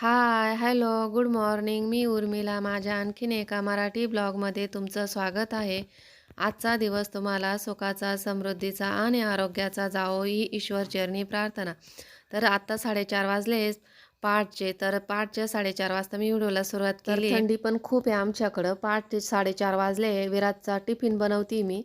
Hi, hello, good morning. मी उर्मिला. माझ्या आणखीन एका मराठी ब्लॉगमध्ये तुमचं स्वागत आहे. आजचा दिवस तुम्हाला सुखाचा, समृद्धीचा आणि आरोग्याचा जावो ही ईश्वरचरणी प्रार्थना. तर आत्ता 4:30 वाजले पहाटचे. तर पहाटच्या 4:30 वाजता मी व्हिडिओला सुरुवात केली. थंडी पण खूप आहे आमच्याकडं. पहाटे 4:30 वाजले. विराजचा टिफिन बनवते मी.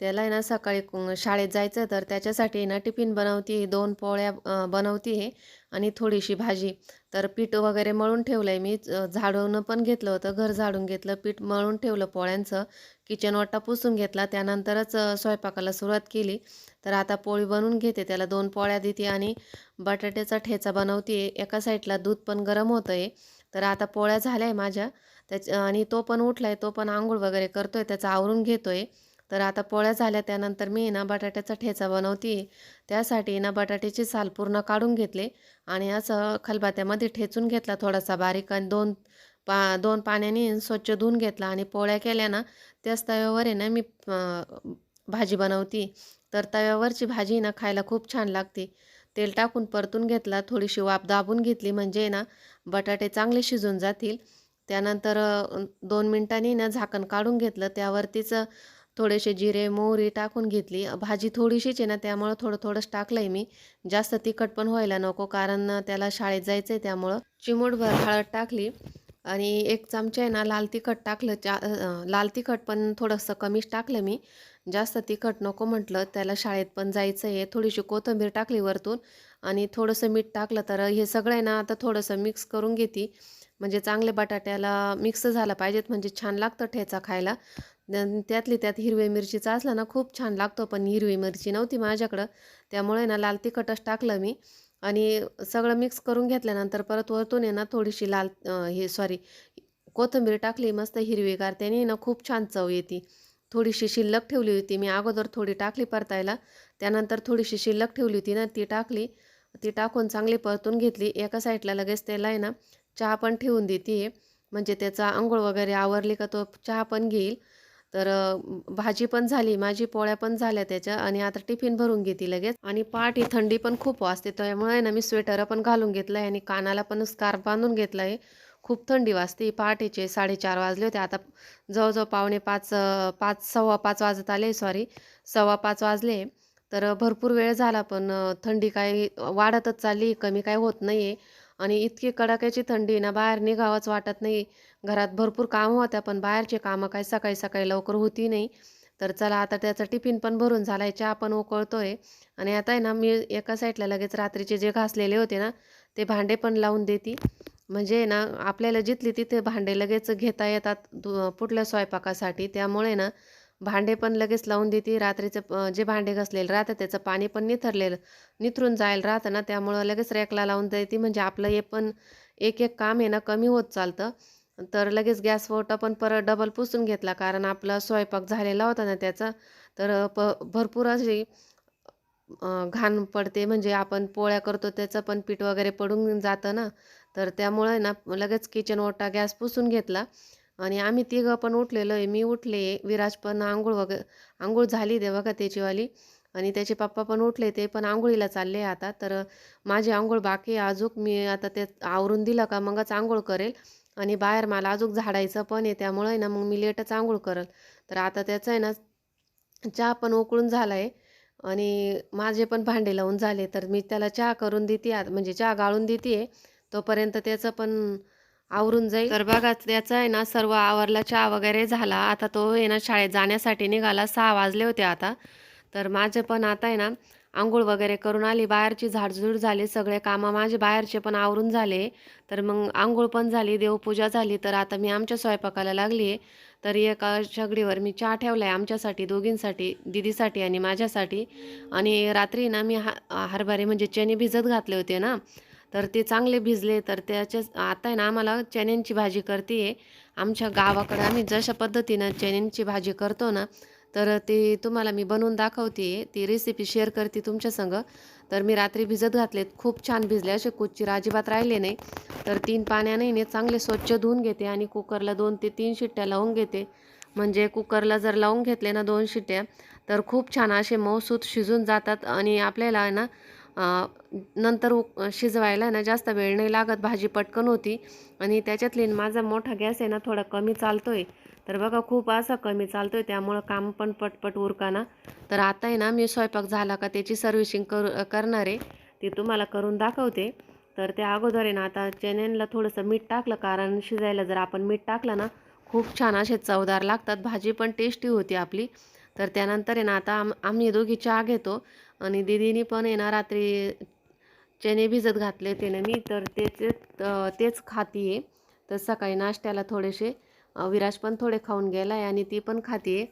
त्याला आहे ना सकाळी शाळेत जायचं तर त्याच्यासाठी ना टिफिन बनवते. दोन पोळ्या अ, बनवते आणि थोडीशी भाजी. तर पीठ वगैरे मळून ठेवलं आहे मी झाडून पण घेतलं होतं घर झाडून घेतलं. पीठ मळून ठेवलं पोळ्यांचं. किचन वाटा पुसून घेतला. त्यानंतरच स्वयंपाकाला सुरुवात केली. तर आता पोळी बनवून घेते. त्याला दोन पोळ्या देते आणि बटाट्याचा ठेचा बनवते. एका साईडला दूध पण गरम होतं आहे तर आता पोळ्या झाल्या आहे माझ्या. त्याच आणि तो पण उठला आहे तो पण आंघोळ वगैरे करतो आहे त्याचा आवरून घेतो आहे तर आता पोळ्या झाल्या त्यानंतर मी ना बटाट्याचा ठेचा बनवते. त्यासाठी ना बटाट्याची साल पूर्ण काढून घेतले आणि असं खलबात्यामध्ये ठेचून घेतला थोडासा बारीक आणि दोन पा दोन पाण्याने स्वच्छ धुवून घेतला आणि पोळ्या केल्या ना त्याच तव्यावर आहे ना मी भाजी बनवती. तर तव्यावरची भाजी ना खायला खूप छान लागते. तेल टाकून परतून घेतला थोडीशी वाफ दाबून घेतली म्हणजे ना बटाटे चांगले शिजून जातील. त्यानंतर दोन मिनटांनी ना झाकण काढून घेतलं त्यावरतीच थोडेसे जिरे मोहरी टाकून घेतली. भाजी थोडीशीच आहे ना त्यामुळं थोडं थोडंच टाकलं आहे मी. जास्त तिखट पण व्हायला नको कारण त्याला शाळेत जायचं आहे त्यामुळं चिमूटभर हळद टाकली आणि एक चमचा आहे ना लाल तिखट टाकलं. चा लाल तिखट पण थोडंसं कमीच टाकलं मी. जास्त तिखट नको म्हटलं त्याला शाळेत पण जायचं आहे थोडीशी कोथिंबीर टाकली वरतून आणि थोडंसं मीठ टाकलं. तर हे सगळं आहे ना आता थोडंसं मिक्स करून घेते. म्हणजे चांगले बटाट्याला मिक्स झालं पाहिजेत म्हणजे छान लागतं ठेचा खायला. त्यातली त्यात हिरवी मिरचीचा असला ना खूप छान लागतो पण हिरवी मिरची नव्हती माझ्याकडं. त्यामुळे ना लाल तिखटच टाकलं मी. आणि सगळं मिक्स करून घेतल्यानंतर परत वरतून आहे ना थोडीशी लाल हे सॉरी कोथिंबीर टाकली मस्त हिरवीगार. त्याने ना खूप छान चव येते. थोडीशी शिल्लक ठेवली होती मी अगोदर थोडी टाकली परतायला. त्यानंतर थोडीशी शिल्लक ठेवली होती ना ती टाकली. ती टाकून चांगली परतून घेतली. एका साईडला लगेच त्याला आहे ना चहा पण ठेवून देते म्हणजे त्याचा आंघोळ वगैरे आवरली का तो चहा पण घेईल. तर भाजी पण झाली माझी पोळ्या पण झाल्या त्याच्या आणि आता टिफिन भरून घेते लगेच. आणि पहाटे थंडी पण खूप वाजते त्यामुळे ना मी स्वेटर पण घालून घेतलं आहे आणि कानाला पण स्कार्फ बांधून घेतला आहे खूप थंडी वाजते पहाटेचे साडेचार वाजले होते. आता जवळजवळ पावणे पाच पाच सव्वा पाच वाजत आले सॉरी सव्वा पाच वाजले. तर भरपूर वेळ झाला पण थंडी काही वाढतच चालली कमी काय होत नाही आहे आणि इतकी कडाक्याची थंडी ना बाहेर निघावंच वाटत नाही. घरात भरपूर कामं होत्या पण बाहेरचे कामं काय सकाळी सकाळी लवकर होती नाही. तर चला आता त्याचा टिफिन पण भरून झाला आहे चहा पण उकळतोय. आणि आता आहे ना मी एका साईडला लगेच रात्रीचे जे घासलेले होते ना ते भांडे पण लावून देते. म्हणजे ना आपल्याला जिथली तिथे भांडे लगेच घेता येतात पुढल्या स्वयंपाकासाठी. त्यामुळे ना भांडे पण लगेच लावून देते. रात्रीचं जे भांडे घासलेले राहतं त्याचं पाणी पण निथरलेलं निथरून जायला राहतं ना त्यामुळं लगेच रॅकला लावून देते. म्हणजे आपलं हे पण एक एक काम आहे ना कमी होत चालतं. तर लगेच गॅस ओटा पण परत डबल पुसून घेतला कारण आपला स्वयंपाक झालेला होता ना त्याचा. तर प भरपूर अशी घाण पडते म्हणजे आपण पोळ्या करतो त्याचं पण पीठ वगैरे पडून जातं ना. तर त्यामुळे ना लगेच किचन ओटा गॅस पुसून घेतला. आणि आम्ही तिघं पण उठलेलो आहे. मी उठले विराज पण आंघोळ वगैरे आंघोळ झाली दे बघा त्याचीवाली. आणि त्याचे पप्पा पण उठले ते पण आंघोळीला चालले आता. तर माझी आंघोळ बाकी अजूक अजून मी आता ते आवरून दिलं का मगच आंघोळ करेल. आणि बाहेर मला अजून झाडायचं पण आहे त्यामुळे ना मग मी लेटच आंघोळ करेल. तर आता त्याचं आहे ना चहा पण उकळून झाला आहे आणि माझे पण भांडे लावून झाले तर मी त्याला चहा करून देते आत- म्हणजे चहा गाळून देते. तोपर्यंत त्याचं पण आवरून जाईल. तर बघा त्याचं आहे ना सर्व आवरला चहा वगैरे झाला. आता तो आहे ना शाळेत जाण्यासाठी निघाला सहा वाजले होते आता. तर माझे पण आता आहे ना आंघोळ वगैरे करून आली बाहेरची झाडझूड झाली सगळे कामं माझे बाहेरचे पण आवरून झाले. तर मग आंघोळ पण झाली देवपूजा झाली. तर आता मी आमच्या स्वयंपाकाला लागली आहे. तर एका शेगडीवर मी चहा ठेवला आहे आमच्यासाठी दोघींसाठी दिदीसाठी आणि माझ्यासाठी. आणि रात्री ना मी हा हरभरे म्हणजे चणे भिजत घातले होते ना तर ते चांगले भिजले. तर त्याच्या आता आहे ना आम्हाला चण्यांची भाजी करते. आहे आमच्या गावाकडे आम्ही जशा पद्धतीनं चण्यांची भाजी करतो ना तर ते तुम्हाला मी बनवून दाखवते. ती रेसिपी शेअर करते तुमच्यासंग तर मी रात्री भिजत घातलेत. खूप छान भिजले. असे कुच्चीर अजिबात राहिले नाही. तर तीन पाण्याने चांगले स्वच्छ धुवून घेते आणि कुकरला दोन ते तीन शिट्ट्या लावून घेते. म्हणजे कुकरला जर लावून घेतले ना दोन शिट्ट्या तर खूप छान असे मऊसूत शिजून जातात आणि आपल्याला आहे ना नंतर उक शिजवायला ना जास्त वेळ नाही लागत. भाजी पटकन होती आणि त्याच्यातली माझा मोठा गॅस आहे ना थोडा कमी चालतो आहे तर बघा खूप असा कमी चालतो आहे त्यामुळं काम पण पटपट उरकाना. तर आता आहे ना मी स्वयंपाक झाला का त्याची सर्व्हिसिंग करू करणार आहे. ती तुम्हाला करून दाखवते. तर त्या अगोदर आहे ना आता चण्याला थोडंसं मीठ टाकलं कारण शिजायला जर आपण मीठ टाकलं ना खूप छान असे चवदार लागतात. भाजी पण टेस्टी होती आपली. तर त्यानंतर आहे ना आता आम आम्ही दोघी चहा घेतो. आणि दीदीनी पण आहे ना रात्री चणे भिजत घातले होते ना मी. तर तेच तेच खाती आहे तर सकाळी नाश्त्याला थोडेसे विराज पण थोडे खाऊन गेला आहे आणि ती पण खाते.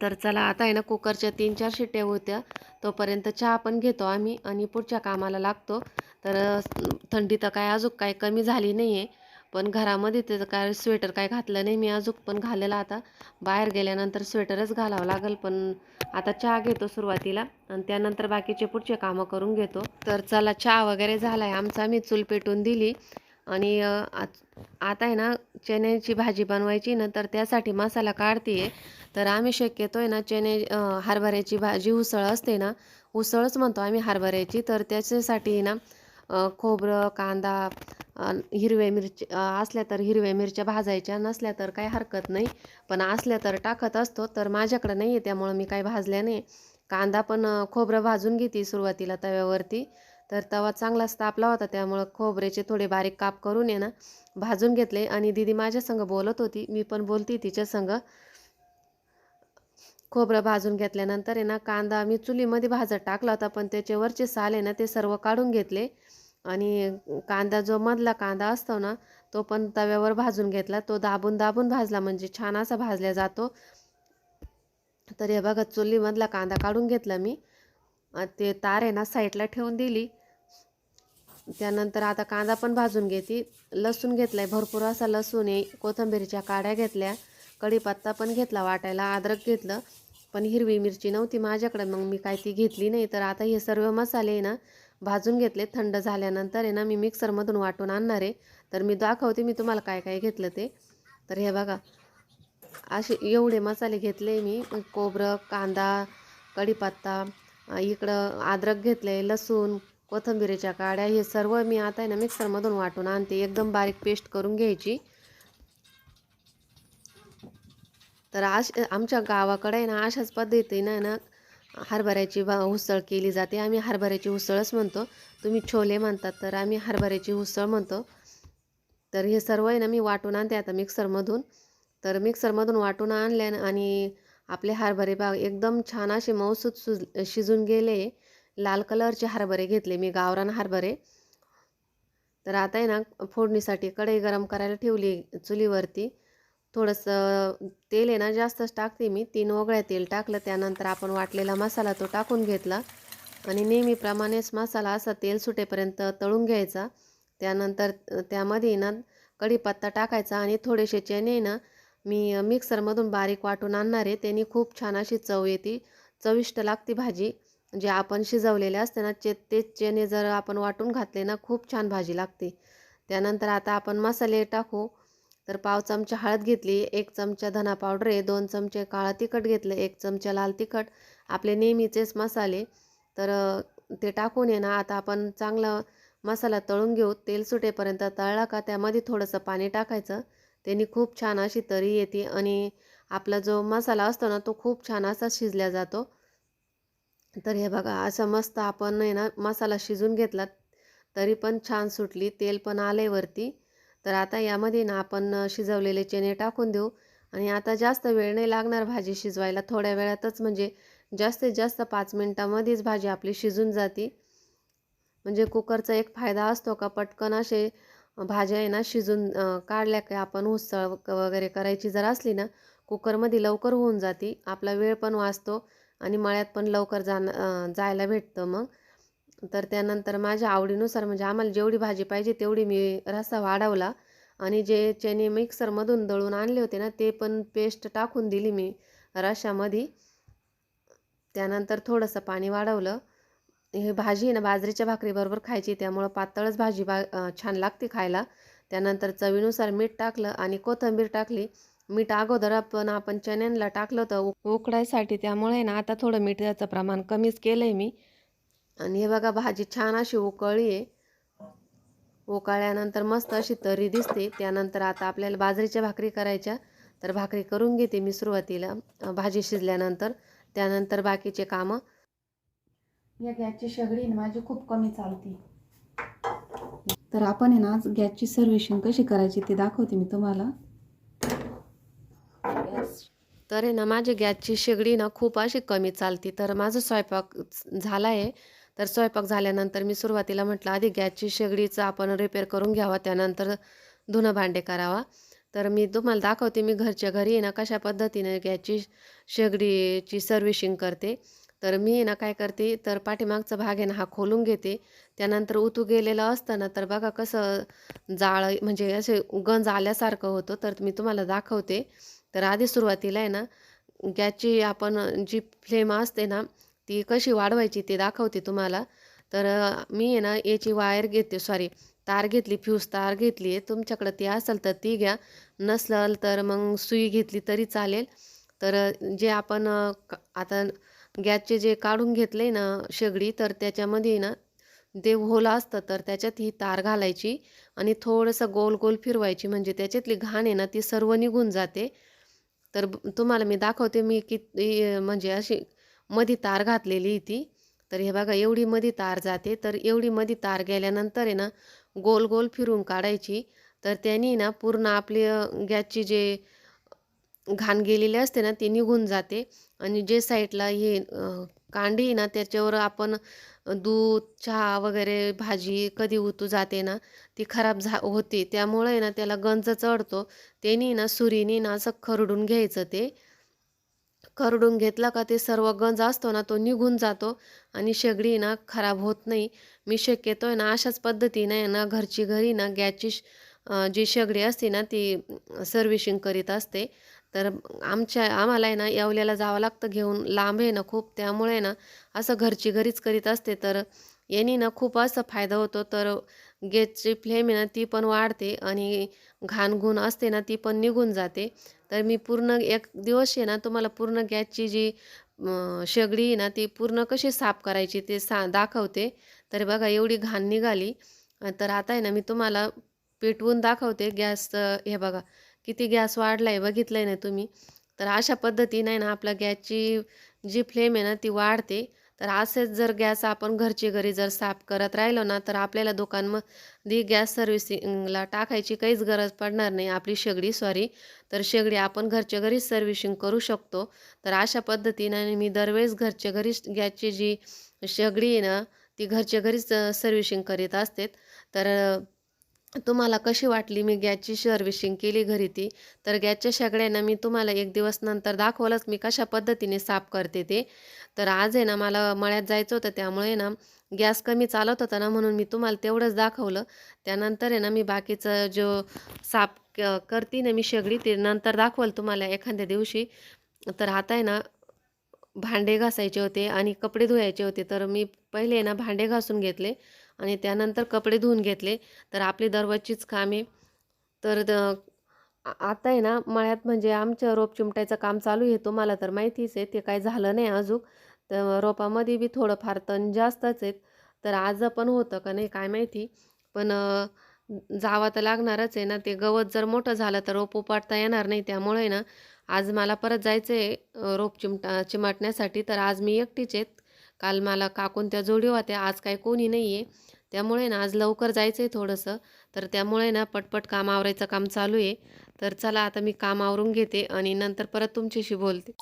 तर चला आता आहे ना कुकरच्या तीन चार शिट्ट्या होत्या. तोपर्यंत चहा पण घेतो आम्ही आणि पुढच्या कामाला लागतो. तर थंडी तर काय अजून काय कमी झाली नाही आहे पण घरामध्ये त्याचं काय स्वेटर काय घातलं नाही मी अजून पण घालेला आता. बाहेर गेल्यानंतर स्वेटरच घालावं लागेल पण आता चहा घेतो सुरुवातीला आणि त्यानंतर बाकीचे पुढचे कामं करून घेतो. तर चला चहा वगैरे झाला आहे आमचा मी चूल पेटून दिली. आणि आत- आता आहे ना चण्याची भाजी बनवायची ना तर त्यासाठी मसाला काढते आहे तर आम्ही शक्यतो आहे ना चणे हरभऱ्याची भाजी उसळ असते ना उसळच म्हणतो आम्ही हरभऱ्याची. तर त्याच्यासाठी ना खोबरं कांदा हिरव्या मिरची असल्या तर हिरव्या मिरच्या भाजायच्या नसल्या तर काही हरकत नाही. पण असल्या तर टाकत असतो. तर माझ्याकडं नाही आहे त्यामुळं मी काही भाजल्या नाही कांदा पण खोबरं भाजून घेते सुरुवातीला तव्यावरती. तर तवा चांगलाच तापला होता त्यामुळं खोबऱ्याचे थोडे बारीक काप करून आहे ना भाजून घेतले. आणि दिदी माझ्या संग बोलत होती मी पण बोलती तिच्या संग. खोबरं भाजून घेतल्यानंतर आहे ना कांदा मी चुलीमध्ये भाजत टाकला होता पण त्याचे वरचे साल आहे ना ते सर्व काढून घेतले. आणि कांदा जो मधला कांदा असतो ना तो पण तव्यावर भाजून घेतला. तो दाबून दाबून भाजला म्हणजे छान असा भाजला जातो. तर हे बघा चुलीमधला कांदा काढून घेतला मी. ते तार आहे ना साईडला ठेवून दिली. त्यानंतर आता कांदा पण भाजून घेते. लसूण घेतलाय भरपूर असा लसूण आहे. कोथंबीरच्या काड्या घेतल्या. कढीपत्ता पण घेतला वाटायला अद्रक घेतलं. पण हिरवी मिरची नव्हती माझ्याकडे मग मी काय ती घेतली नाही. तर आता हे सर्व मसाले आहे ना भाजून घेतले. थंड झाल्यानंतर आहे ना मी मिक्सरमधून वाटून आणणार आहे. तर मी दाखवते मी तुम्हाला काय काय घेतलं ते. तर हे बघा असे एवढे मसाले घेतले मी. कोबरं कांदा कढीपत्ता इकडं अद्रक घेतले लसूण कोथंबिरीच्या काड्या हे सर्व मी आता आहे ना मिक्सरमधून वाटून आणते. एकदम बारीक पेस्ट करून घ्यायची. तर आश आमच्या गावाकडे आहे ना अशाच पद्धतीनं ना हरभऱ्याची उसळ केली जाते. आम्ही हरभऱ्याची उसळच म्हणतो. तुम्ही छोले म्हणतात तर आम्ही हरभऱ्याची उसळ म्हणतो. तर हे सर्व आहे ना मी वाटून आणते आता मिक्सरमधून. तर मिक्सरमधून वाटून आणल्या आणि आपले हरभरे बाग एकदम छान असे मऊसूत सुज शिजून गेले. लाल कलरचे हरभरे घेतले मी गावरान हरभरे. तर आता आहे ना फोडणीसाठी कढई गरम करायला ठेवली चुलीवरती. थोडंसं तेल आहे ना जास्तच टाकते मी. तीन ओगळ्या तेल टाकलं त्यानंतर आपण वाटलेला मसाला तो टाकून घेतला. आणि नेहमीप्रमाणेच मसाला असा तेल सुटेपर्यंत तळून घ्यायचा. त्यानंतर त्यामध्ये ना कढीपत्ता टाकायचा आणि थोडेसे चणे ना मी मिक्सरमधून बारीक वाटून आणणार आहे. त्यांनी खूप छान अशी चव येते. चविष्ट लागते भाजी. जे आपण शिजवलेले असते ना चे तेच चेने जर आपण वाटून घातले ना खूप छान भाजी लागते. त्यानंतर आता आपण मसाले टाकू. तर पाव चमचा हळद घेतली एक चमचा धना पावडर आहे दोन चमचे काळा तिखट घेतलं एक चमचा लाल तिखट आपले नेहमीचेच मसाले. तर ते टाकून ये ना आता आपण चांगला मसाला तळून घेऊ. तेल सुटेपर्यंत तळला का त्यामध्ये थोडंसं पाणी टाकायचं. त्यांनी खूप छान अशी तरी येते आणि आपला जो मसाला असतो ना तो खूप छान असा शिजला जातो. तर हे बघा असं मस्त आपण आहे ना मसाला शिजून घेतला तरी पण छान सुटली तेल पण आले वरती. तर आता यामध्ये ना आपण शिजवलेले चणे टाकून देऊ. आणि आता जास्त वेळ नाही लागणार भाजी शिजवायला थोड्या वेळातच म्हणजे जास्तीत जास्त पाच मिनटामध्येच भाजी आपली शिजून जाते. म्हणजे कुकरचा एक फायदा असतो का पटकन असे भाज्या आहे ना शिजून काढल्या की आपण उसळ वगैरे करायची जर असली ना कुकरमध्ये लवकर होऊन जाते आपला वेळ पण वाचतो. आणि मळ्यात पण लवकर जाण जायला भेटतं मग. तर त्यानंतर माझ्या आवडीनुसार म्हणजे आम्हाला जेवढी भाजी पाहिजे तेवढी मी रस्सा वाढवला. आणि जे चणे मिक्सरमधून दळून आणले होते ना ते पण पेस्ट टाकून दिली मी रशामध्ये त्यानंतर थोडंसं पाणी वाढवलं. हे भाजी आहे ना बाजरीच्या भाकरीबरोबर खायची त्यामुळं पातळच भाजी बा छान लागते खायला. त्यानंतर चवीनुसार मीठ टाकलं आणि कोथिंबीर टाकली. मीठ अगोदर पण आपण चण्यांना टाकलं होतं उकडायसाठी. त्यामुळे ना आता थोडं मिठाचं प्रमाण कमीच केलं आहे मी. आणि हे बघा भाजी छान अशी उकळली आहे. उकळल्यानंतर मस्त अशी तरी दिसते. त्यानंतर आता आपल्याला बाजरीच्या भाकरी करायच्या. तर भाकरी करून घेते मी सुरुवातीला भाजी शिजल्यानंतर. त्यानंतर बाकीचे कामं. या गॅसची शेगडी माझी खूप कमी चालती. तर आपण आहे ना आज गॅसची सर्व्हिसिंग कशी करायची ते दाखवते मी तुम्हाला. तर आहे ना माझी गॅसची शेगडी ना खूप अशी कमी चालती. तर माझं स्वयंपाक झाला आहे तर स्वयंपाक झाल्यानंतर मी सुरुवातीला म्हटलं आधी गॅसची शेगडीचं आपण रिपेअर करून घ्यावा त्यानंतर धुणं भांडे करावा. तर मी तुम्हाला दाखवते मी घरच्या घरी आहे ना कशा पद्धतीने गॅसची शेगडीची सर्व्हिशिंग करते. तर मी आहे ना काय करते तर पाठीमागचा भाग आहे ना हा खोलून घेते. त्यानंतर उतू गेलेलं असतं ना तर बघा कसं जाळ म्हणजे असे गंज आल्यासारखं होतं. तर मी तुम्हाला दाखवते. तर आधी सुरुवातीला आहे ना गॅसची आपण जी फ्लेम असते ना ती कशी वाढवायची ती दाखवते तुम्हाला. तर मी आहे ना याची वायर घेते सॉरी तार घेतली फ्यूज तार घेतली आहे तुमच्याकडं ती असेल तर ती घ्या. नसल तर मग सुई घेतली तरी चालेल. तर जे आपण आता गॅसचे जे काढून घेतले ना शेगडी तर त्याच्यामध्ये ना ते होलं असतं तर त्याच्यात ही तार घालायची आणि थोडंसं गोल गोल फिरवायची. म्हणजे त्याच्यातली घाण आहे ना ती सर्व निघून जाते. तर तुम्हाला मी दाखवते मी किती म्हणजे अशी मधी तार घातलेली होती ती. तर हे बघा एवढी मधी तार जाते. तर एवढी मधी तार गेल्यानंतर आहे ना गोल गोल फिरून काढायची. तर त्यांनी ना पूर्ण आपली गॅसची जे घाण गेलेली असते ना ती निघून जाते. आणि जे साईडला हे कांडी ना त्याच्यावर आपण दूध चहा वगैरे भाजी कधी उतू जाते ना ती खराब झा होते. त्यामुळे ना त्याला गंज चढतो. त्यानी ना सुरीने ना असं खरडून घ्यायचं ते. खरडून घेतला का ते सर्व गंज असतो ना तो निघून जातो आणि शेगडी ना खराब होत नाही. मी शक्यतो आहे ना अशाच पद्धतीने आहे ना घरची घरी ना गॅसची जी शेगडी असते ना ती सर्व्हिशिंग करीत असते. तर आमच्या आम्हाला आहे ना येवल्याला जावं लागतं घेऊन. लांब आहे ना खूप त्यामुळे ना असं घरची घरीच करीत असते. तर यांनी ना खूप असं फायदा होतो. तर गॅसची फ्लेम आहे ना ती पण वाढते आणि घाणगुण असते ना ती पण निघून जाते. तर मी पूर्ण एक दिवस आहे ना तुम्हाला पूर्ण गॅसची जी शेगडी आहे ना ती पूर्ण कशी साफ करायची ते सा दाखवते. तर बघा एवढी घाण निघाली. तर आता आहे ना मी तुम्हाला पेटवून दाखवते गॅस हे बघा. किती गॅस वाढला आहे बघितलं आहे ना तुम्ही? तर अशा पद्धतीने ना आपल्या गॅसची जी फ्लेम आहे ना ती वाढते. तर असेच जर गॅस आपण घरची घरी जर साफ करत राहिलो ना तर आपल्याला दुकानमध्ये गॅस सर्व्हिसिंगला टाकायची काहीच गरज पडणार नाही. आपली शेगडी सॉरी तर शेगडी आपण घरच्या घरीच सर्व्हिसिंग करू शकतो. तर अशा पद्धतीने मी दरवेळेस घरच्या घरीच गॅसची जी शेगडी आहे ना ती घरच्या घरीच सर्व्हिसिंग करीत असते. तर तुम्हाला कशी वाटली मी गॅसची सर्व्हिशिंग केली घरी ती? तर गॅसच्या शेगड्यांना मी तुम्हाला एक दिवस नंतर दाखवलंच मी कशा पद्धतीने साफ करते ते. तर आज आहे ना मला मळ्यात जायचं होतं त्यामुळे ना गॅस कमी चालत होता ना म्हणून मी तुम्हाला तेवढंच दाखवलं. त्यानंतर आहे ना मी बाकीचं जो साफ क करते ना मी शेगडी ते नंतर दाखवलं तुम्हाला एखाद्या दिवशी. तर आता आहे ना भांडे घासायचे होते आणि कपडे धुवायचे होते. तर मी पहिले आहे ना भांडे घासून घेतले. आणि त्यानंतर कपडे धुवून घेतले. तर आपली दररोजचीच कामे. तर द- आता आहे ना मळ्यात म्हणजे आमच्या रोप चिमटायचं काम चालू आहे तुम्हाला तर माहितीच आहे ते काय झालं नाही अजून. तर रोपामध्ये बी थोडंफार तण जास्तच आहेत. तर आज पण होतं का नाही काय माहिती. पण जावा जावं तर लागणारच आहे ना ते गवत जर मोठं झालं तर रोप उपाडता येणार नाही त्यामुळे ना आज मला परत जायचं आहे रोप चिमटा चिमाटण्यासाठी. तर आज मी एकटीच आहेत काल मला काकून त्या जोडी होत्या आज काय कोणी नाही आहे त्यामुळे ना आज लवकर जायचं आहे थोडंसं. तर त्यामुळे ना पटपट काम आवरायचं काम चालू आहे तर चला आता मी काम आवरून घेते आणि नंतर परत तुमच्याशी बोलते.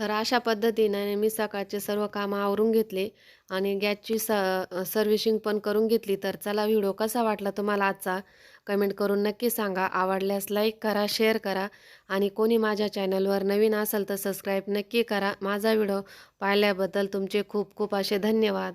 तर अशा पद्धतीने मी सकाळचे सर्व कामं आवरून घेतले आणि गॅसची स सर्व्हिशिंग पण करून घेतली. तर चला व्हिडिओ कसा वाटला तुम्हाला आजचा? कमेंट करून नक्की सांगा. आवडल्यास लाईक करा शेअर करा आणि कोणी माझ्या चॅनलवर नवीन असेल तर सबस्क्राईब नक्की करा. माझा व्हिडिओ पाहिल्याबद्दल तुमचे खूप खूप असे धन्यवाद.